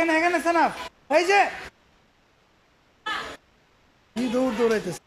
এখানে এখানে সানাফ। এই যে। দৌড় দৌড়াইতেছে।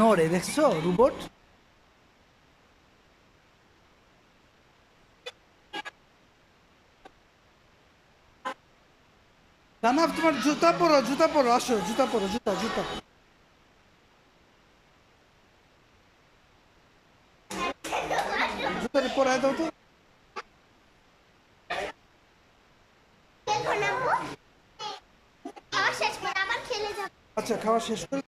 নড়ে, দেখছ, রোবট? সানাফ, তোমার জুতা পরো জুতা পরো, আসো, জুতা পরো, জুতা জুতা পড়ায় দাও তো। আচ্ছা খাওয়া শেষ করে